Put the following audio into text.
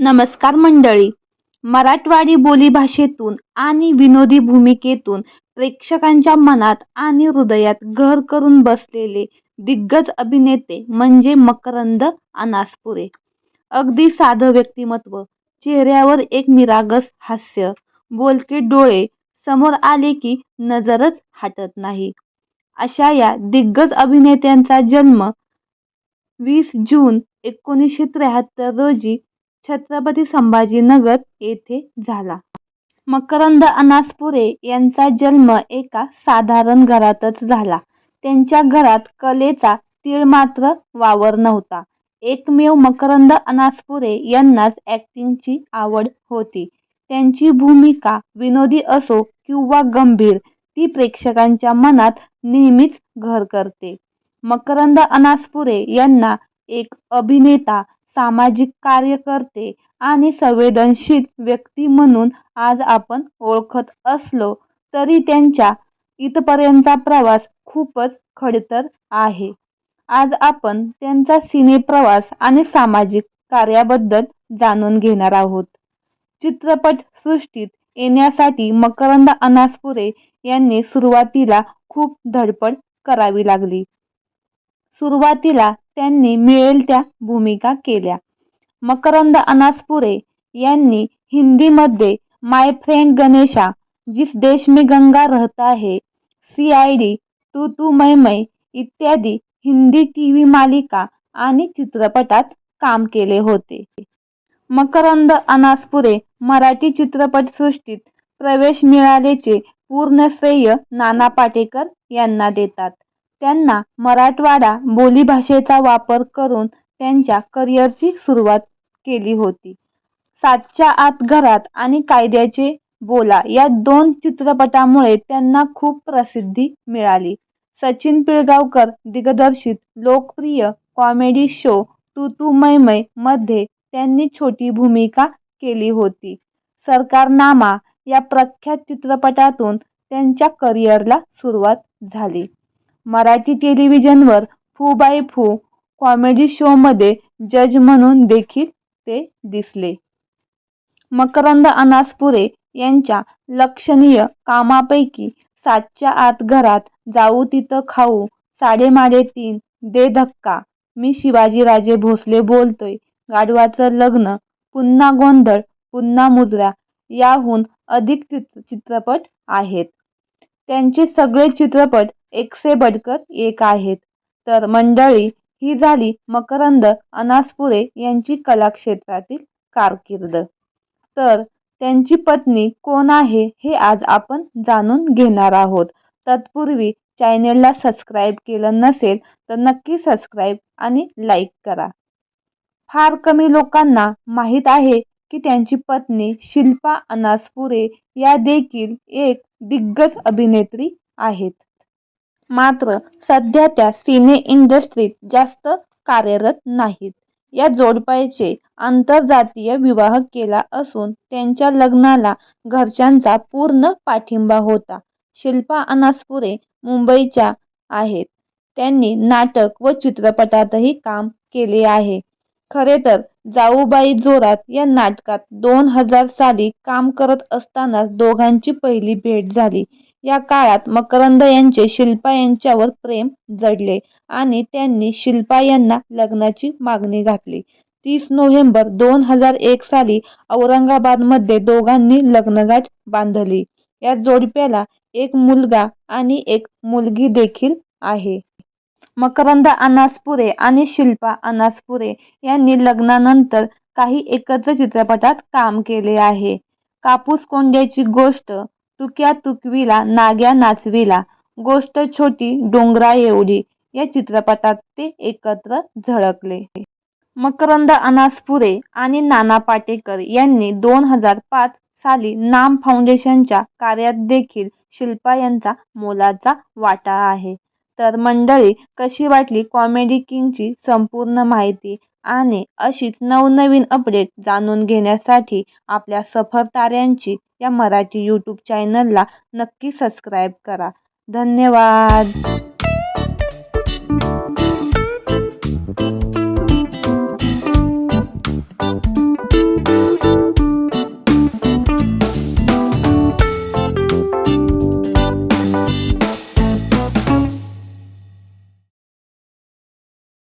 नमस्कार मंडळी. मराठवाडी बोलीभाषेतून आणि विनोदी भूमिकेतून प्रेक्षकांच्या मनात आणि हृदयात घर करून बसलेले दिग्गज अभिनेते म्हणजे मकरंद अनासपुरे. अगदी साधं व्यक्तिमत्व चेहऱ्यावर एक निरागस हास्य बोलके डोळे समोर आले की नजरच हटत नाही. अशा या दिग्गज अभिनेत्यांचा जन्म वीस जून एकोणीसशे त्र्याहत्तर रोजी छत्रपती संभाजीनगर येथे झाला. मकरंद अनासपुरे यांचा जन्म एका साधारण घरातच झाला. त्यांच्या घरात कलेचा तीळमात्र वावर नव्हता. एकमेव मकरंद अनासपुरे यांनाच ॲक्टिंगची आवड होती. त्यांची भूमिका विनोदी असो किंवा गंभीर ती प्रेक्षकांच्या मनात नेहमीच घर करते. मकरंद अनासपुरे यांना एक अभिनेता, सामाजिक कार्यकर्ते आणि संवेदनशील व्यक्ती म्हणून आज आपण ओळखत असलो तरी त्यांच्या इथपर्यंतचा प्रवास खूपच खडतर आहे. आज आपण त्यांचा सिनेप्रवास आणि सामाजिक कार्याबद्दल जाणून घेणार आहोत. चित्रपटसृष्टीत येण्यासाठी मकरंद अनासपुरे यांनी सुरुवातीला खूप धडपड करावी लागली. सुरुवातीला त्यांनी मिळेल त्या भूमिका केल्या. मकरंद अनासपुरे यांनी हिंदीमध्ये माय फ्रेंड गणेशा, जिस देश में गंगा रहता है, डी तू तू मै मै इत्यादी हिंदी टी व्ही मालिका आणि चित्रपटात काम केले होते. मकरंद अनासपुरे मराठी चित्रपटसृष्टीत प्रवेश मिळाल्याचे पूर्ण श्रेय नाना पाटेकर यांना देतात. त्यांना मराठवाडा बोलीभाषेचा वापर करून त्यांच्या करिअरची सुरुवात केली होती. सातच्या आत घरात आणि कायद्याचे बोला या दोन चित्रपटामुळे त्यांना खूप प्रसिद्धी मिळाली. सचिन पिळगावकर दिग्दर्शित लोकप्रिय कॉमेडी शो तू तू मैं मध्ये त्यांनी छोटी भूमिका केली होती. सरकारनामा या प्रख्यात चित्रपटातून त्यांच्या करिअरला सुरुवात झाली. मराठी टेलिव्हिजनवर फू बाय फू कॉमेडी शोमध्ये जज म्हणून देखील ते दिसले. मकरंद अनासपुरे यांच्या लक्षणीय कामापैकी सातच्या आत घरात, जाऊ तिथं खाऊ, साडेमाडे तीन, दे धक्का, मी शिवाजीराजे भोसले बोलतोय, गाढवाचं लग्न, पुन्हा गोंधळ पुन्हा मुजरा याहून अधिक चित्रपट आहेत. त्यांचे सगळे चित्रपट एकसे बढकर एक आहेत. तर मंडळी ही झाली मकरंद अनासपुरे यांची कलाक्षेत्रातील कारकीर्द. तर त्यांची पत्नी कोण आहे हे आज आपण जाणून घेणार आहोत. तत्पूर्वी चॅनेलला सबस्क्राईब केलं नसेल तर नक्की सबस्क्राईब आणि लाईक करा. फार कमी लोकांना माहीत आहे की त्यांची पत्नी शिल्पा अनासपुरे या देखील एक दिग्गज अभिनेत्री आहेत. मात्र सध्या त्या सिने इंडस्ट्रीत जास्त कार्यरत नाहीत. या जोडप्याचे आंतरजातीय विवाह केला असून त्यांच्या लग्नाला घरच्यांचा पूर्ण पाठिंबा होता. शिल्पा अनासपुरे मुंबईच्या आहेत. त्यांनी नाटक व चित्रपटातही काम केले आहे. खरे तर जाऊबाई जोरात या नाटकात दोन हजार साली काम करत असतानाच दोघांची पहिली भेट झाली. या काळात मकरंद यांचे शिल्पा यांच्यावर प्रेम जडले आणि त्यांनी शिल्पा यांना लग्नाची मागणी घातली. तीस नोव्हेंबर दोन हजार एक साली औरंगाबादमध्ये दोघांनी लग्नगाठ बांधली. या जोडप्याला एक मुलगा आणि एक मुलगी देखील आहे. मकरंद अनासपुरे आणि शिल्पा अनासपुरे यांनी लग्नानंतर काही एकत्र चित्रपटात काम केले आहे. कापूस कोंड्याची गोष्ट, तुक्या तुकविला नाग्या नाचविला, गोष्ट छोटी डोंगराएवढी या चित्रपटात ते एकत्र झळकले. मकरंद अनासपुरे आणि नाना पाटेकर यांनी दोन हजार पाच साली नाम फाऊंडेशनच्या कार्यात देखील शिल्पा यांचा मोलाचा वाटा आहे. तर मंडळी कशी वाटली कॉमेडी किंगची संपूर्ण माहिती आणि अशीच नवनवीन अपडेट जाणून घेण्यासाठी आपल्या सफर ताऱ्यांची या मराठी यूट्यूब चॅनलला नक्की सबस्क्राईब करा. धन्यवाद.